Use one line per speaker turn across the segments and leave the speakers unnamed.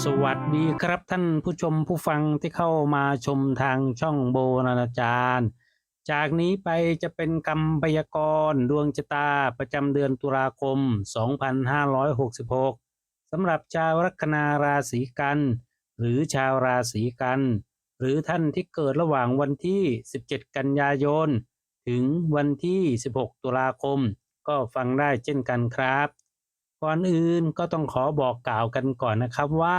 สวัสดีครับท่านผู้ชมผู้ฟังที่เข้ามาชมทางช่องโบราณจารย์ จากนี้ไปจะเป็นคำพยากรณ์ดวงชะตาประจำเดือนตุลาคม 2566สำหรับชาวลัคนาราศีกัน หรือชาวราศีกัน หรือท่านที่เกิดระหว่างวันที่ 17 กันยายน ถึงวันที่ 16 ตุลาคม ก็ฟังได้เช่นกันครับ ก่อนอื่นก็ต้องขอบอกกล่าวกันก่อนนะครับว่า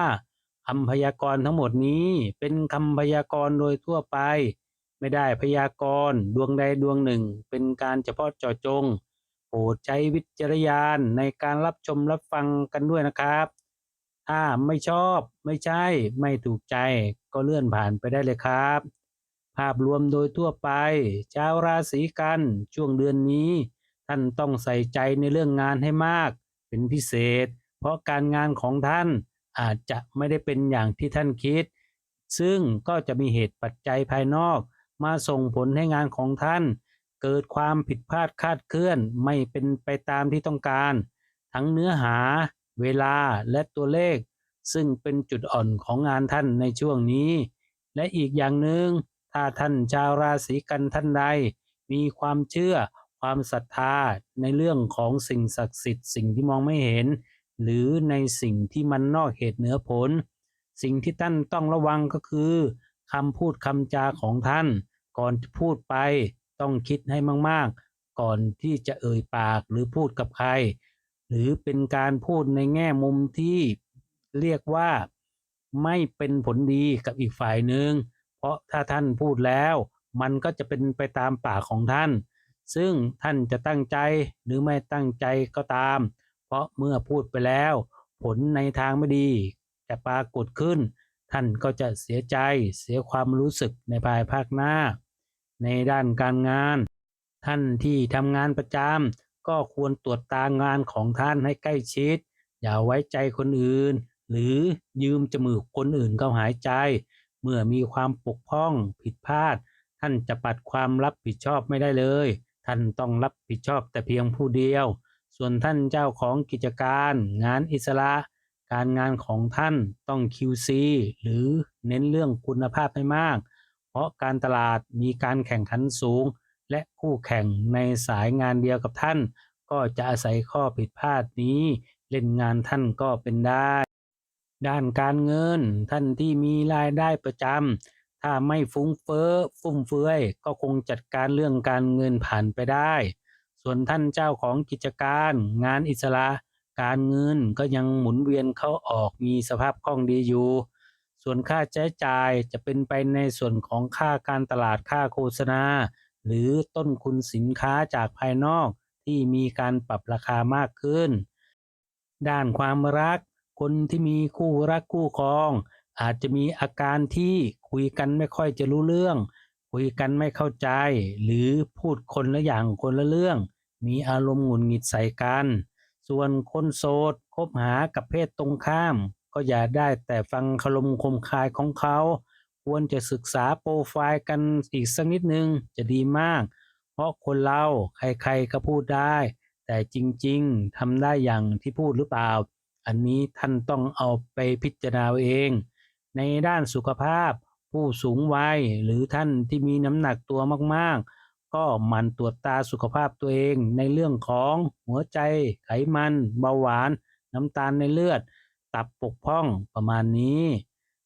คำพยากรณ์ทั้งหมดนี้เป็นคำพยากรณ์โดยทั่วไป ไม่ได้พยากรณ์ดวงใดดวงหนึ่ง เป็นการเฉพาะเจาะจงโปรดใช้วิจารณญาณในการรับชมรับฟังกันด้วยนะครับ ถ้าไม่ชอบไม่ใช่ไม่ถูกใจก็เลื่อนผ่านไปได้เลยครับ ภาพรวมโดยทั่วไป ชาวราศีกันช่วงเดือนนี้ ท่านต้องใส่ใจในเรื่องงานให้มาก เป็นพิเศษ เพราะการงานของท่านอาจจะไม่ได้เป็นอย่างที่ท่านคิด ซึ่งก็จะมีเหตุปัจจัยภายนอก มาส่งผลให้งานของท่าน เกิดความผิดพลาดคาดเคลื่อนไม่เป็นไปตามที่ต้องการ ทั้งเนื้อหา เวลาและตัวเลข ซึ่งเป็นจุดอ่อนของงานท่านในช่วงนี้ และอีกอย่างหนึ่งถ้าท่านชาวราศีกันท่านใด มีความเชื่อ ความศรัทธาในเรื่องของสิ่งศักดิ์สิทธิ์สิ่งที่มองไม่เห็น หรือในสิ่งที่มันนอกเหตุเหนือผล สิ่งที่ท่านต้องระวังก็คือคำพูดคำจาของท่าน ก่อนพูดไปต้องคิดให้มากๆ ก่อนที่จะเอ่ยปากหรือพูดกับใคร หรือเป็นการพูดในแง่มุมที่เรียกว่าไม่เป็นผลดีกับอีกฝ่ายหนึ่งเพราะถ้าท่านพูดแล้ว มันก็จะเป็นไปตามปากของท่าน ซึ่งท่านจะตั้งใจหรือไม่ตั้งใจก็ตาม เพราะเมื่อพูดไปแล้ว ผลในทางไม่ดีจะปรากฏขึ้น ท่านก็จะเสียใจเสียความรู้สึกในภายภาคหน้า ในด้านการงาน ท่านที่ทำงานประจำก็ควรตรวจตางานของท่านให้ใกล้ชิด อย่าไว้ใจคนอื่น หรือยืมจมูกคนอื่นเข้าหายใจ เมื่อมีความปกพร่องผิดพลาด ท่านจะปัดความรับผิดชอบไม่ได้เลย ท่านต้องรับผิดชอบแต่เพียงผู้เดียว ส่วนท่านเจ้าของกิจการ งานอิสระ การงานของท่านต้อง QC หรือเน้นเรื่องคุณภาพให้มาก เพราะการตลาดมีการแข่งขันสูง และคู่แข่งในสายงานเดียวกับท่าน ก็จะอาศัยข้อผิดพลาดนี้ เล่นงานท่านก็เป็นได้ ด้านการเงินท่านที่มีรายได้ประจำ ถ้าไม่ฟุ้งเฟ้อฟุ่มเฟือย ก็คงจัดการเรื่องการเงินผ่านไปได้ ส่วนท่านเจ้าของกิจการ งานอิสระ การเงินก็ยังหมุนเวียนเข้าออกมีสภาพคล่องดีอยู่ ส่วนค่าใช้จ่ายจะเป็นไปในส่วนของค่าการตลาดค่าโฆษณา หรือต้นทุนสินค้าจากภายนอกที่มีการปรับราคามากขึ้น ด้านความรัก คนที่มีคู่รักคู่ครอง อาจจะมีอาการที่คุยกันไม่ค่อยจะรู้เรื่อง คุยกันไม่เข้าใจ หรือพูดคนละอย่างคนละเรื่อง มีอารมณ์หงุดหงิดใส่กัน ส่วนคนโสดคบหากับเพศตรงข้าม ก็อย่าได้แต่ฟังคารมคมคายของเขา ควรจะศึกษาโปรไฟล์กันอีกสักนิดนึงจะดีมาก เพราะคนเราใครๆก็พูดได้ แต่จริงๆทำได้อย่างที่พูดหรือเปล่า อันนี้ท่านต้องเอาไปพิจารณาเอาเอง ในด้านสุขภาพ ผู้สูงวัยหรือท่านที่มีน้ำหนักตัวมากๆ ก็หมั่นตรวจตาสุขภาพตัวเองในเรื่องของหัวใจ ไขมัน เบาหวาน น้ำตาลในเลือด ตับปกพร่องประมาณนี้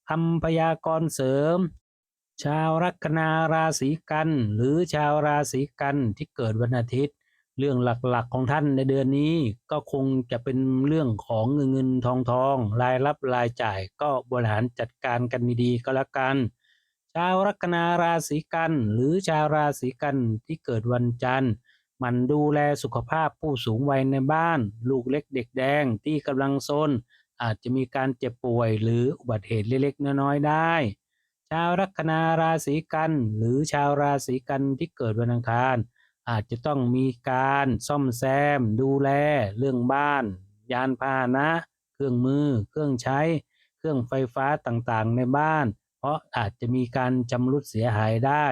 คำพยากรณ์เสริม ชาวลัคนาราศีกัน หรือชาวราศีกันที่เกิดวันอาทิตย์ เรื่องหลักๆของท่านในเดือนนี้ก็คงจะเป็นเรื่องของเงินเงินทองทองรายรับรายจ่ายก็บริหารจัดการกันดีๆก็แล้วกัน ชาวลัคนาราศีกันหรือชาวราศีกันที่เกิดวันจันทร์ มันดูแลสุขภาพผู้สูงวัยในบ้าน ลูกเล็กเด็กแดงที่กำลังซนอาจจะมีการเจ็บป่วยหรืออุบัติเหตุเล็กๆน้อยๆได้ ชาวลัคนาราศีกันหรือชาวราศีกันที่เกิดวันอังคาร อาจจะต้องมีการซ่อมแซม ดูแล เรื่องบ้าน ยานพาหนะ เครื่องมือ เครื่องใช้ เครื่องไฟฟ้าต่างๆ ในบ้าน เพราะอาจจะมีการจำรุดเสียหายได้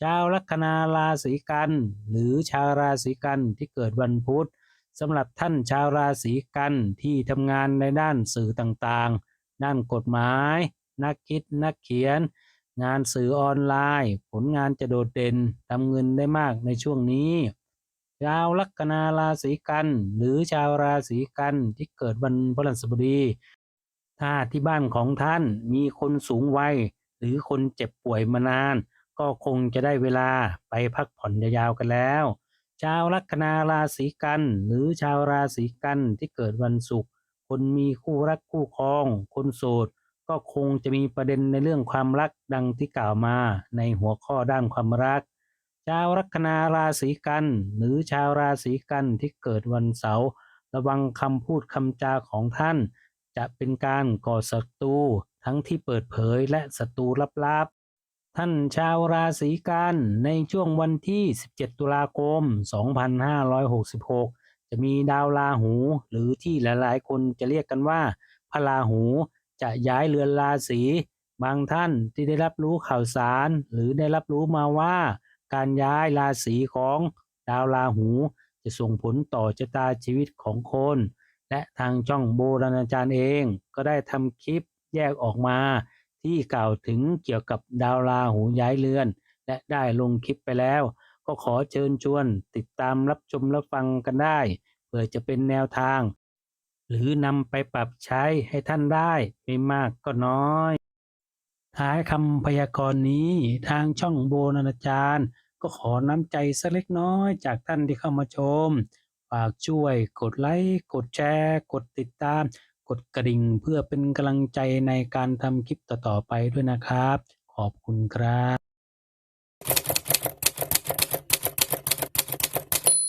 ชาวลัคนาราศีกัน หรือชาวราศีกันที่เกิดวันพุธสำหรับท่านชาวราศีกันที่ทำงานในด้านสื่อต่างๆ ด้านกฎหมาย นักคิดนักเขียน งานสื่อออนไลน์ ผลงานจะโดดเด่นทำเงินได้มากในช่วงนี้ ชาวลัคนาราศีกัน หรือชาวราศีกันที่เกิดวันพฤหัสบดี ถ้าที่บ้านของท่านมีคนสูงวัยหรือคนเจ็บป่วยมานาน ก็คงจะได้เวลาไปพักผ่อนยาวๆกันแล้ว ชาวลัคนาราศีกัน หรือชาวราศีกันที่เกิดวันศุกร์คนมีคู่รักคู่ครอง คนโสด ก็คงจะมีประเด็นในเรื่องความรักดังที่กล่าวมาในหัวข้อด้านความรัก ชาวลัคนาราศีกัน หรือชาวราศีกันที่เกิดวันเสาร์ระวังคำพูดคำจาของท่าน จะเป็นการก่อศัตรูทั้งที่เปิดเผยและศัตรูลับๆ ท่านชาวราศีกันในช่วงวันที่ 17 ตุลาคม 2566 จะมีดาวราหู หรือที่หลายๆ คนจะเรียกกันว่าพระราหู จะย้ายเรือนราศีบางท่านที่ได้รับรู้ข่าวสาร หรือได้รับรู้มาว่า การย้ายราศีของดาวราหู จะส่งผลต่อชะตาชีวิตของคน และทางช่องโบราณอาจารย์เองก็ได้ทำคลิปแยกออกมา ที่กล่าวถึงเกี่ยวกับดาวราหูย้ายเรือน และได้ลงคลิปไปแล้ว ก็ขอเชิญชวนติดตามรับชมรับฟังกันได้เพื่อจะเป็นแนวทาง หรือนำไปปรับใช้ให้ท่านได้ไม่มากก็น้อย ท้ายคำพยากรณ์นี้ทางช่องโบราณอาจารย์ ก็ขอน้ำใจสักเล็กน้อยจากท่านที่เข้ามาชม ฝากช่วยกดไลค์กดแชร์ กดติดตาม กดกระดิ่งเพื่อเป็นกำลังใจในการทำคลิปต่อๆไปด้วยนะครับ ขอบคุณครับ